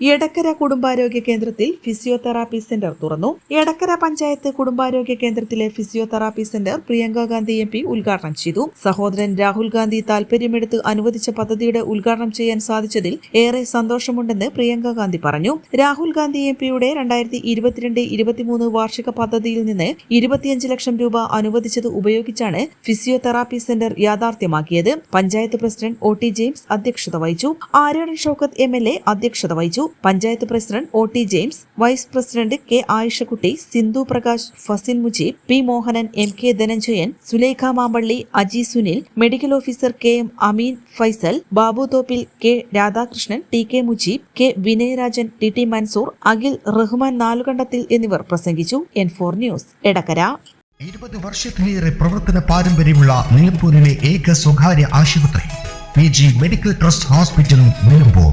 Edakkara കുടുംബാരോഗ്യ കേന്ദ്രത്തിൽ physiotherapy centre തുറന്നു. എടക്കര പഞ്ചായത്ത് കുടുംബാരോഗ്യ കേന്ദ്രത്തിലെ physiotherapy centre Priyanka Gandhi M P ഉദ്ഘാടനം ചെയ്തു. സഹോദരൻ രാഹുൽ ഗാന്ധി താൽപര്യമെടുത്ത് അനുവദിച്ച പദ്ധതിയുടെ ഉദ്ഘാടനം ചെയ്യാൻ സാധിച്ചതിൽ ഏറെ സന്തോഷമുണ്ടെന്ന് പ്രിയങ്ക ഗാന്ധി പറഞ്ഞു. രാഹുൽ ഗാന്ധി എം പിയുടെ രണ്ടായിരത്തി ഇരുപത്തിരണ്ട് ഇരുപത്തിമൂന്ന് വാർഷിക പദ്ധതിയിൽ നിന്ന് ഇരുപത്തിയഞ്ച് ലക്ഷം രൂപ അനുവദിച്ചത് ഉപയോഗിച്ചാണ് physiotherapy centre യാഥാർത്ഥ്യമാക്കിയത്. Panchayat president O T James അധ്യക്ഷത വഹിച്ചു. Aryadan Shoukath M L A അധ്യക്ഷത വഹിച്ചു. Panchayat president O T James vice president K Ayishakutty Sindhu Prakash Fasin Mujeeb P Mohanan M K Dhananjayan Sulekha Mampally Aji Sunil medical officer K M Ameen Faisal Babu Thoppil K Radhakrishnan T K Mujeeb K Vinayarajan T T Mansoor Akhil Rahman Nalukandathil എന്നിവർ പ്രസംഗിച്ചു. N four news Edakkara. ഇരുപത് വർഷത്തിലേറെ പ്രവർത്തന പാരമ്പര്യമുള്ള നിലമ്പൂരിലെ ഏക സ്വകാര്യ ആശുപത്രി പി ജി മെഡിക്കൽ ട്രസ്റ്റ് ഹോസ്പിറ്റലും നിലമ്പൂർ.